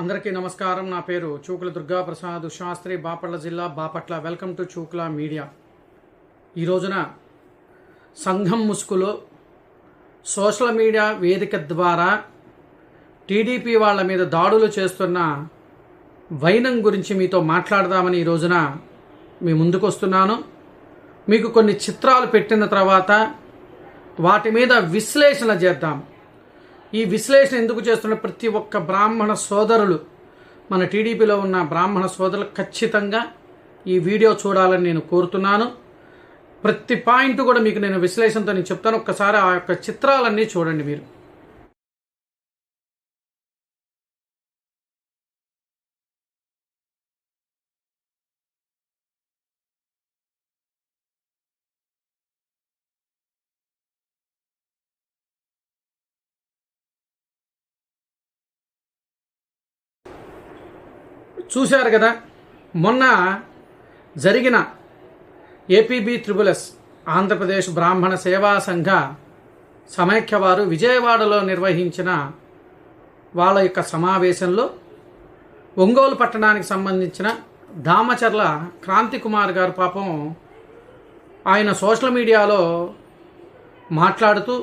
అందరికీ నమస్కారం. నా పేరు చూకుల దుర్గా ప్రసాద్ శాస్త్రి బాపట్ల జిల్లా Bapatla. Welcome to Chukula media. ఈ రోజున సంఘం ముసుగులో సోషల్ మీడియా వేదిక ద్వారా టీడీపీ వాళ్ళ మీద దాడులు చేస్తున్న వైనం గురించి మీతో మాట్లాడదామని ఈ రోజున మీ ముందుకు వస్తున్నాను. మీకు కొన్ని చిత్రాలు పెట్టిన తర్వాత వాటి మీద విశ్లేషణ చేద్దాం. ఈ విశ్లేషణ ఎందుకు చేస్తున్న ప్రతి ఒక్క బ్రాహ్మణ సోదరులు? మన టీడీపీలో ఉన్న బ్రాహ్మణ సోదరులు ఖచ్చితంగా ఈ వీడియో చూడాలని నేను కోరుతున్నాను. ప్రతి పాయింట్ కూడా మీకు నేను విశ్లేషణతో నేను చెప్తాను. ఒక్కసారి ఆ యొక్క చిత్రాలన్నీ చూడండి మీరు. చూశారు కదా మొన్న జరిగిన ఏపీబీ త్రిబులస్ ఆంధ్రప్రదేశ్ బ్రాహ్మణ సేవా సంఘ సమైక్య వారు విజయవాడలో నిర్వహించిన వాళ్ళ యొక్క సమావేశంలో ఒంగోలు పట్టణానికి సంబంధించిన దామచర్ల క్రాంతి కుమార్ గారు పాపం ఆయన సోషల్ మీడియాలో మాట్లాడుతూ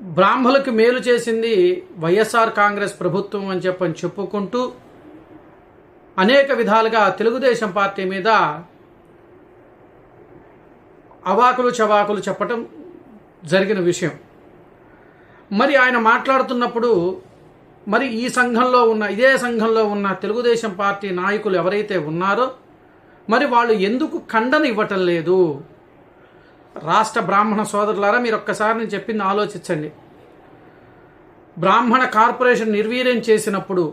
బ్రాహ్మలకు మేలు చేసింది వైఎస్ఆర్ కాంగ్రెస్ ప్రభుత్వం అని చెప్పని చెప్పుకుంటూ అనేక విధాలుగా తెలుగుదేశం పార్టీ మీద అవాకులు చవాకులు చెప్పటం జరిగిన విషయం. మరి ఆయన మాట్లాడుతున్నప్పుడు మరి ఈ సంఘంలో ఉన్న ఇదే సంఘంలో ఉన్న తెలుగుదేశం పార్టీ నాయకులు ఎవరైతే ఉన్నారో మరి వాళ్ళు ఎందుకు ఖండన ఇవ్వటం లేదు? రాష్ట్ర బ్రాహ్మణ సోదరులారా మీరు ఒక్కసారి నేను చెప్పింది ఆలోచించండి. బ్రాహ్మణ కార్పొరేషన్ నిర్వీర్యం చేసినప్పుడు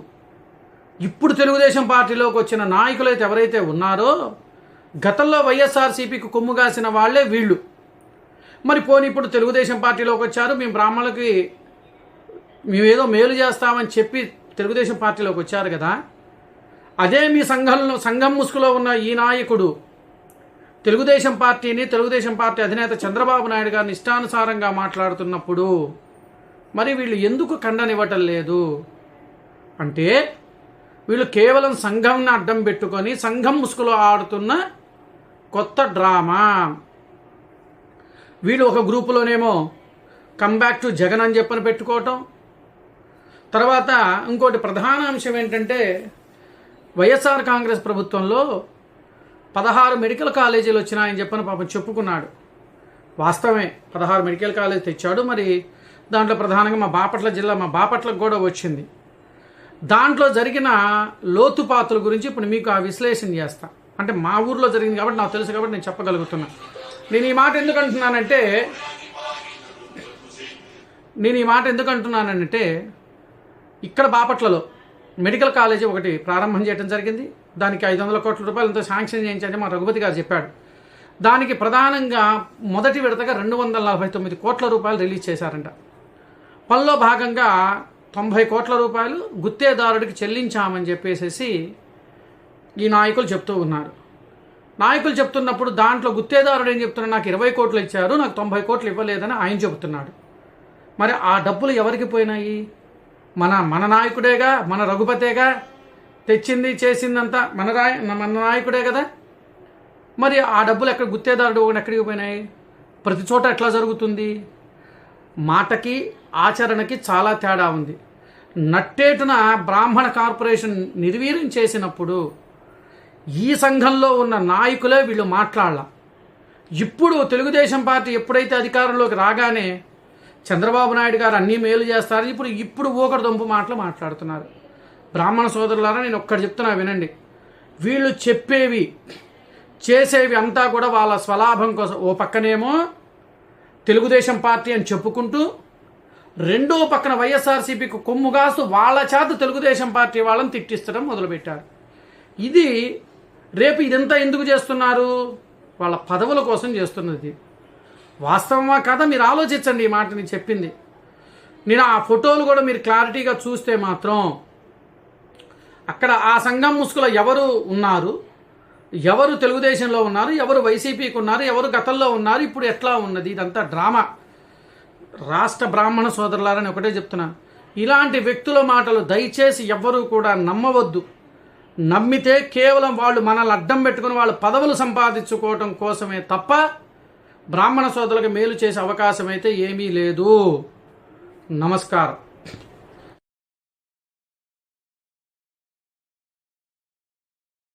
ఇప్పుడు తెలుగుదేశం పార్టీలోకి వచ్చిన నాయకులైతే ఎవరైతే ఉన్నారో గతంలో వైఎస్ఆర్సీపీకి కొమ్ము కాసిన వాళ్ళే వీళ్ళు. మరి పోనీ ఇప్పుడు తెలుగుదేశం పార్టీలోకి వచ్చారు మేము బ్రాహ్మణులకి మేమేదో మేలు చేస్తామని చెప్పి తెలుగుదేశం పార్టీలోకి వచ్చారు కదా అదే మీ సంఘంలో సంఘం ముసుగులో ఉన్న ఈ నాయకుడు తెలుగుదేశం పార్టీని తెలుగుదేశం పార్టీ అధినేత చంద్రబాబు నాయుడు గారిని ఇష్టానుసారంగా మాట్లాడుతున్నప్పుడు మరి వీళ్ళు ఎందుకు ఖండనివ్వటం లేదు? అంటే వీళ్ళు కేవలం సంఘంని అడ్డం పెట్టుకొని సంఘం ముసుగులో ఆడుతున్న కొత్త డ్రామా. వీళ్ళు ఒక గ్రూపులోనేమో కమ్బ్యాక్ టు జగన్ అని చెప్పని పెట్టుకోవటం. తర్వాత ఇంకోటి ప్రధాన అంశం ఏంటంటే వైఎస్ఆర్ కాంగ్రెస్ ప్రభుత్వంలో పదహారు మెడికల్ కాలేజీలు వచ్చినాయని చెప్పని పాపం చెప్పుకున్నాడు. వాస్తవమే పదహారు మెడికల్ కాలేజ్ తెచ్చాడు. మరి దాంట్లో ప్రధానంగా మా బాపట్ల జిల్లా మా బాపట్లకు కూడా వచ్చింది. దాంట్లో జరిగిన లోతుపాతుల గురించి ఇప్పుడు మీకు ఆ విశ్లేషణ చేస్తా. అంటే మా ఊర్లో జరిగింది కాబట్టి నాకు తెలుసు కాబట్టి నేను చెప్పగలుగుతున్నా. నేను ఈ మాట ఎందుకు అంటున్నానంటే నేను ఈ మాట ఎందుకు అంటున్నానంటే ఇక్కడ బాపట్లలో మెడికల్ కాలేజీ ఒకటి ప్రారంభం చేయడం జరిగింది. దానికి ఐదు వందల కోట్ల ఎంతో శాంక్షన్ చేయించని మా రఘుపతి గారు చెప్పాడు. దానికి ప్రధానంగా మొదటి విడతగా రెండు వందల నలభై తొమ్మిది కోట్ల రూపాయలు రిలీజ్ చేశారంట. పనిలో భాగంగా తొంభై కోట్ల రూపాయలు గుత్తేదారుడికి చెల్లించామని చెప్పేసి ఈ నాయకులు చెప్తూ ఉన్నారు. నాయకులు చెప్తున్నప్పుడు దాంట్లో గుత్తేదారుడు ఏం చెప్తున్నాడు? నాకు ఇరవై కోట్లు ఇచ్చారు నాకు తొంభై కోట్లు ఇవ్వలేదని ఆయన చెబుతున్నాడు. మరి ఆ డబ్బులు ఎవరికి పోయినాయి? మన మన నాయకుడేగా మన రఘుపతేగా తెచ్చింది చేసిందంతా మన రాయ మన నాయకుడే కదా? మరి ఆ డబ్బులు ఎక్కడ గుత్తేదారుడు ఎక్కడికి పోయినాయి? ప్రతి చోట ఎట్లా జరుగుతుంది? మాటకి ఆచరణకి చాలా తేడా ఉంది. నట్టేటున బ్రాహ్మణ కార్పొరేషన్ నిర్వీర్యం చేసినప్పుడు ఈ సంఘంలో ఉన్న నాయకులే వీళ్ళు మాట్లాడాల. ఇప్పుడు తెలుగుదేశం పార్టీ ఎప్పుడైతే అధికారంలోకి రాగానే చంద్రబాబు నాయుడు గారు అన్నీ మేలు చేస్తారు. ఇప్పుడు ఇప్పుడు ఊకడ దొంపు మాటలు మాట్లాడుతున్నారు. బ్రాహ్మణ సోదరులారా నేను ఒక్కటి చెప్తున్నా వినండి. వీళ్ళు చెప్పేవి చేసేవి అంతా కూడా వాళ్ళ స్వలాభం కోసం. ఓ పక్కనేమో తెలుగుదేశం పార్టీ అని చెప్పుకుంటూ రెండో పక్కన వైఎస్ఆర్సీపీకి కొమ్ము వాళ్ళ చేత తెలుగుదేశం పార్టీ వాళ్ళని తిట్టిస్తడం మొదలుపెట్టారు. ఇది రేపు ఇదంతా ఎందుకు చేస్తున్నారు? వాళ్ళ పదవుల కోసం చేస్తున్నది. వాస్తవమా కదా? మీరు ఆలోచించండి ఈ మాట నేను చెప్పింది. నేను ఆ ఫోటోలు కూడా మీరు క్లారిటీగా చూస్తే మాత్రం అక్కడ ఆ సంఘం ముసుగులో ఎవరు ఉన్నారు? ఎవరు తెలుగుదేశంలో ఉన్నారు? ఎవరు వైసీపీకి ఉన్నారు? ఎవరు గతంలో ఉన్నారు? ఇప్పుడు ఎట్లా ఉన్నది? ఇదంతా డ్రామా. రాష్ట్ర బ్రాహ్మణ సోదరులారని ఒకటే చెప్తున్నా. ఇలాంటి వ్యక్తుల మాటలు దయచేసి ఎవ్వరూ కూడా నమ్మవద్దు. నమ్మితే కేవలం వాళ్ళు మనల్ని అడ్డం పెట్టుకుని వాళ్ళు పదవులు సంపాదించుకోవటం కోసమే తప్ప బ్రాహ్మణ సోదరులకు మేలు చేసే అవకాశం అయితే ఏమీ లేదు. నమస్కారం.